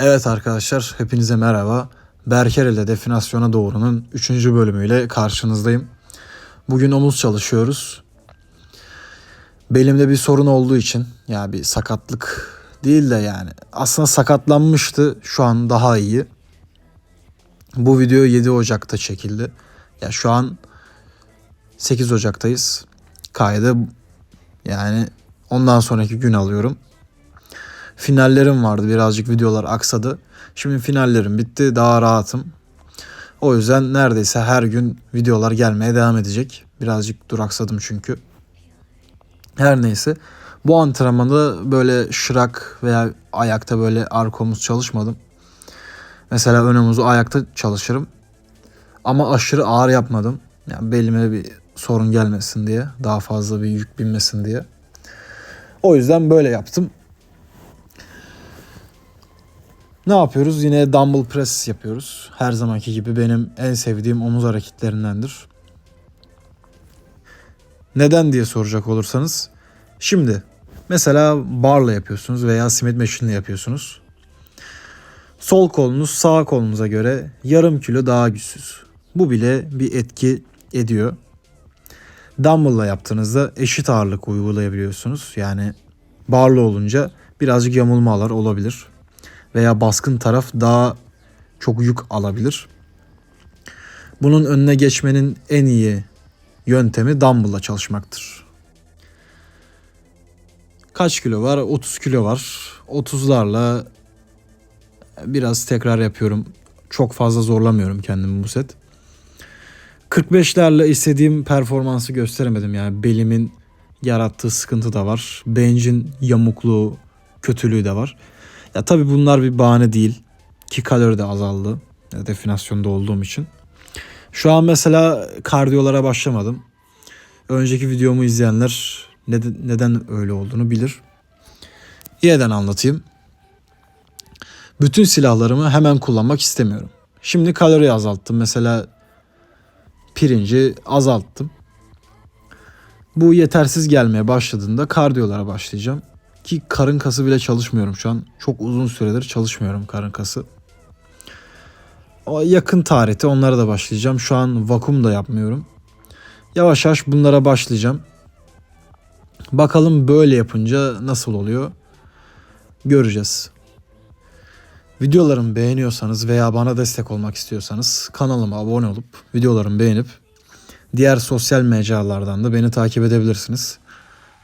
Evet arkadaşlar hepinize merhaba. Berker ile Definasyona Doğru'nun 3. bölümüyle karşınızdayım. Bugün omuz çalışıyoruz. Belimde bir sorun olduğu için ya bir sakatlık değil de yani aslında sakatlanmıştı şu an daha iyi. Bu video 7 Ocak'ta çekildi. Ya şu an 8 Ocak'tayız. Kaydı yani ondan sonraki gün alıyorum. Finallerim vardı birazcık videolar aksadı. Şimdi finallerim bitti daha rahatım. O yüzden neredeyse her gün videolar gelmeye devam edecek. Birazcık duraksadım çünkü. Her neyse. Bu antrenmanda böyle şırak veya ayakta böyle arka omuz çalışmadım. Mesela ön omuzu ayakta çalışırım. Ama aşırı ağır yapmadım. Yani belime bir sorun gelmesin diye. Daha fazla bir yük binmesin diye. O yüzden böyle yaptım. Ne yapıyoruz? Yine dumbbell press yapıyoruz. Her zamanki gibi benim en sevdiğim omuz hareketlerindendir. Neden diye soracak olursanız. Şimdi mesela barla yapıyorsunuz veya Smith machine'le yapıyorsunuz. Sol kolunuz sağ kolunuza göre yarım kilo daha güçsüz. Bu bile bir etki ediyor. Dumbbell'la yaptığınızda eşit ağırlık uygulayabiliyorsunuz. Yani barlı olunca birazcık yamulmalar olabilir veya baskın taraf daha çok yük alabilir. Bunun önüne geçmenin en iyi yöntemi dumbbell'la çalışmaktır. Kaç kilo var? 30 kilo var. 30'larla biraz tekrar yapıyorum. Çok fazla zorlamıyorum kendimi bu set. 45'lerle istediğim performansı gösteremedim yani belimin yarattığı sıkıntı da var. Bencin yamukluğu, kötülüğü de var. Ya tabii bunlar bir bahane değil ki kalori de azaldı definasyonda olduğum için. Şu an mesela kardiyolara başlamadım. Önceki videomu izleyenler neden, neden öyle olduğunu bilir. Yeniden anlatayım. Bütün silahlarımı hemen kullanmak istemiyorum. Şimdi kalori azalttım. Mesela pirinci azalttım. Bu yetersiz gelmeye başladığında kardiyolara başlayacağım. Ki karın kası bile çalışmıyorum şu an. Çok uzun süredir çalışmıyorum karın kası. O yakın tarihte onlara da başlayacağım. Şu an vakum da yapmıyorum. Yavaş yavaş bunlara başlayacağım. Bakalım böyle yapınca nasıl oluyor? Göreceğiz. Videolarımı beğeniyorsanız veya bana destek olmak istiyorsanız kanalıma abone olup videolarımı beğenip diğer sosyal mecralardan da beni takip edebilirsiniz.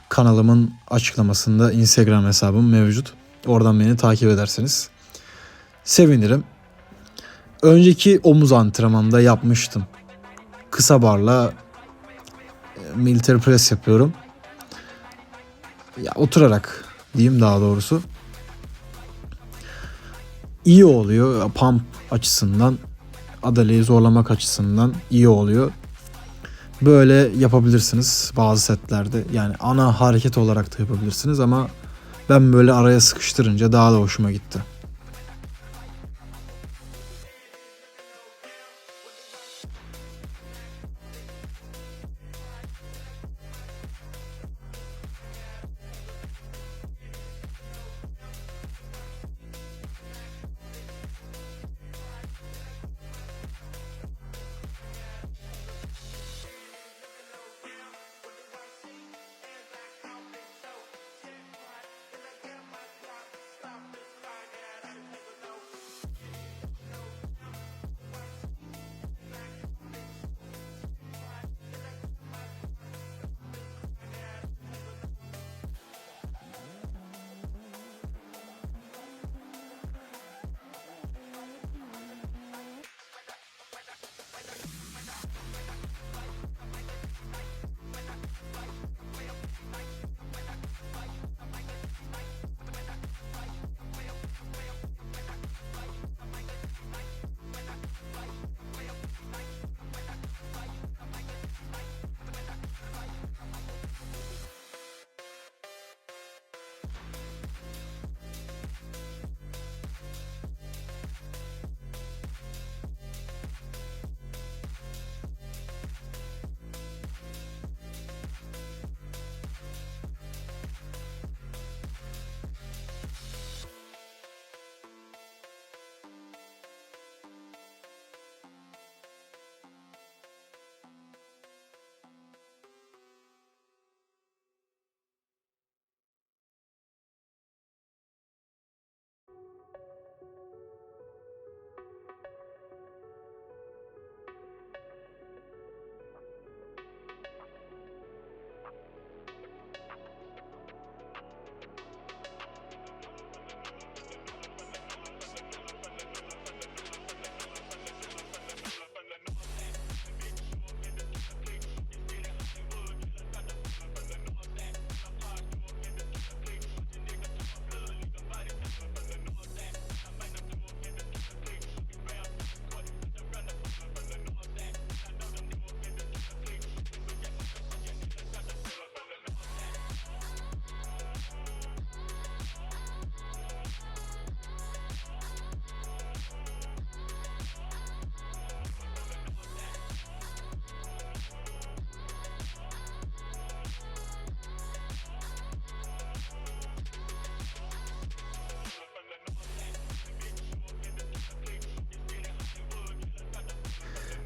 Kanalımın açıklamasında Instagram hesabım mevcut. Oradan beni takip ederseniz sevinirim. Önceki omuz antrenmanında yapmıştım. Kısa barla e, military press yapıyorum. Ya oturarak diyeyim daha doğrusu. İyi oluyor pump açısından, adaleyi zorlamak açısından iyi oluyor. Böyle yapabilirsiniz bazı setlerde. Yani ana hareket olarak da yapabilirsiniz ama ben böyle araya sıkıştırınca daha da hoşuma gitti.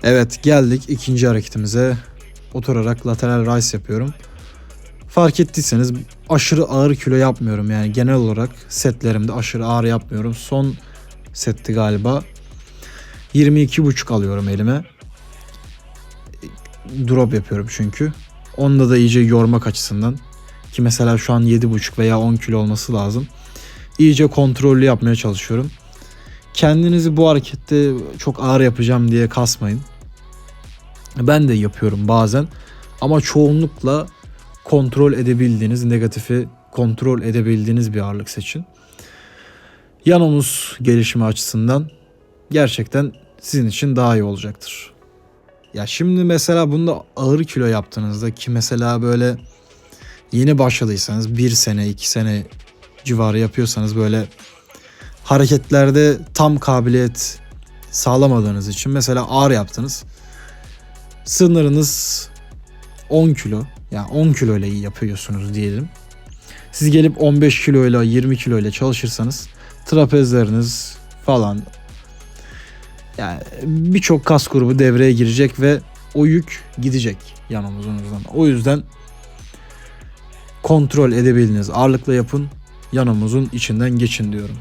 Evet geldik ikinci hareketimize. Oturarak lateral rise yapıyorum. Fark ettiyseniz aşırı ağır kilo yapmıyorum yani genel olarak setlerimde aşırı ağır yapmıyorum. Son setti galiba 22,5 alıyorum elime. Drop yapıyorum çünkü. Onda da iyice yormak açısından. Ki mesela şu an 7,5 veya 10 kilo olması lazım. İyice kontrollü yapmaya çalışıyorum. Kendinizi bu harekette çok ağır yapacağım diye kasmayın. Ben de yapıyorum bazen. Ama çoğunlukla kontrol edebildiğiniz, negatifi kontrol edebildiğiniz bir ağırlık seçin. Yan omuz gelişimi açısından gerçekten sizin için daha iyi olacaktır. Ya şimdi mesela bunda ağır kilo yaptığınızda ki mesela böyle yeni başladıysanız bir sene iki sene civarı yapıyorsanız böyle hareketlerde tam kabiliyet sağlamadığınız için mesela ağır yaptınız. Sınırınız 10 kilo yani 10 kilo ile iyi yapıyorsunuz diyelim. Siz gelip 15 kilo ile 20 kilo ile çalışırsanız trapezleriniz falan yani birçok kas grubu devreye girecek ve o yük gidecek yan omuzunuzdan. O yüzden kontrol edebildiğiniz ağırlıkla yapın. Yan omuzun içinden geçin diyorum.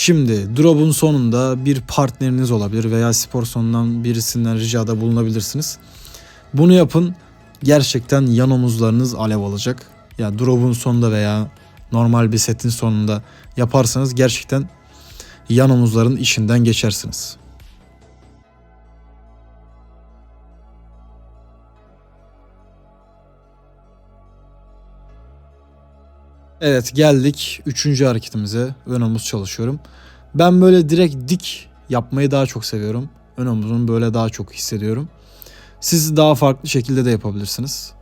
Şimdi drop'un sonunda bir partneriniz olabilir veya spor sonundan birisinden ricada bulunabilirsiniz. Bunu yapın gerçekten yan omuzlarınız alev alacak. Ya drop'un sonunda veya normal bir setin sonunda yaparsanız gerçekten yan omuzların işinden geçersiniz. Evet geldik üçüncü hareketimize. Ön omuz çalışıyorum. Ben böyle direkt dik yapmayı daha çok seviyorum. Ön omuzunu böyle daha çok hissediyorum. Siz daha farklı şekilde de yapabilirsiniz.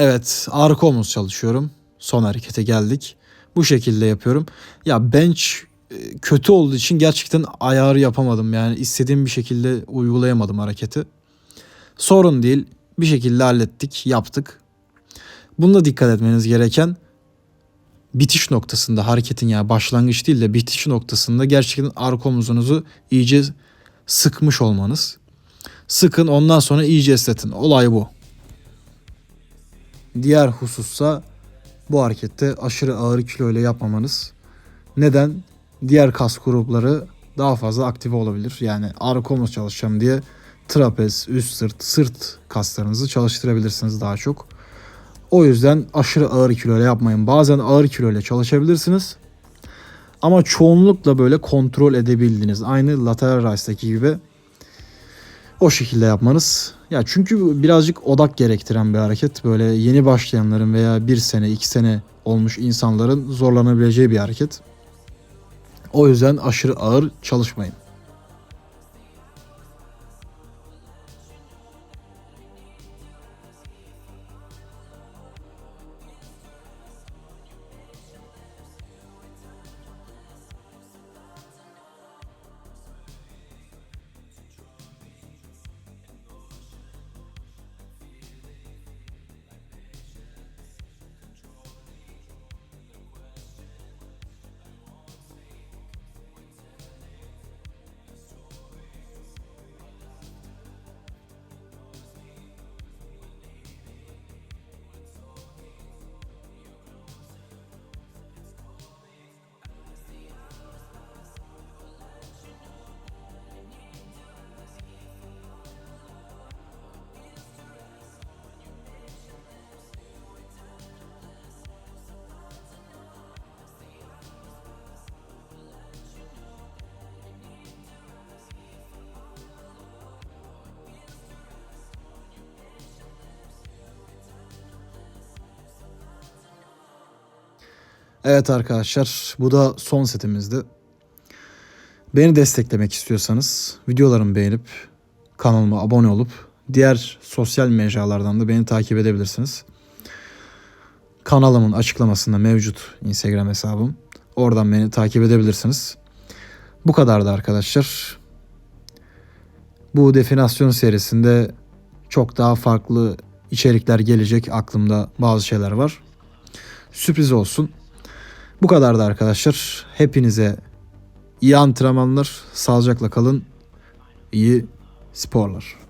Evet arka omuz çalışıyorum. Son harekete geldik. Bu şekilde yapıyorum. Ya bench e, kötü olduğu için gerçekten ayarı yapamadım. Yani istediğim bir şekilde uygulayamadım hareketi. Sorun değil. Bir şekilde hallettik, yaptık. Bunda dikkat etmeniz gereken bitiş noktasında hareketin yani başlangıç değil de bitiş noktasında gerçekten arka omuzunuzu iyice sıkmış olmanız. Sıkın ondan sonra iyice esnetin. Olay bu. Diğer husussa bu harekette aşırı ağır kilo ile yapmamanız. Neden? Diğer kas grupları daha fazla aktive olabilir. Yani arka omuz çalışacağım diye trapez, üst sırt, sırt kaslarınızı çalıştırabilirsiniz daha çok. O yüzden aşırı ağır kilo ile yapmayın. Bazen ağır kilo ile çalışabilirsiniz. Ama çoğunlukla böyle kontrol edebildiğiniz aynı lateral rice'daki gibi o şekilde yapmanız. Ya çünkü birazcık odak gerektiren bir hareket. Böyle yeni başlayanların veya bir sene, iki sene olmuş insanların zorlanabileceği bir hareket. O yüzden aşırı ağır çalışmayın. Evet arkadaşlar bu da son setimizdi. Beni desteklemek istiyorsanız videolarımı beğenip kanalıma abone olup diğer sosyal mecralardan da beni takip edebilirsiniz. Kanalımın açıklamasında mevcut Instagram hesabım. Oradan beni takip edebilirsiniz. Bu kadardı arkadaşlar. Bu definasyon serisinde çok daha farklı içerikler gelecek. Aklımda bazı şeyler var. Sürpriz olsun. Bu kadardı arkadaşlar. Hepinize iyi antrenmanlar. Sağlıcakla kalın. İyi sporlar.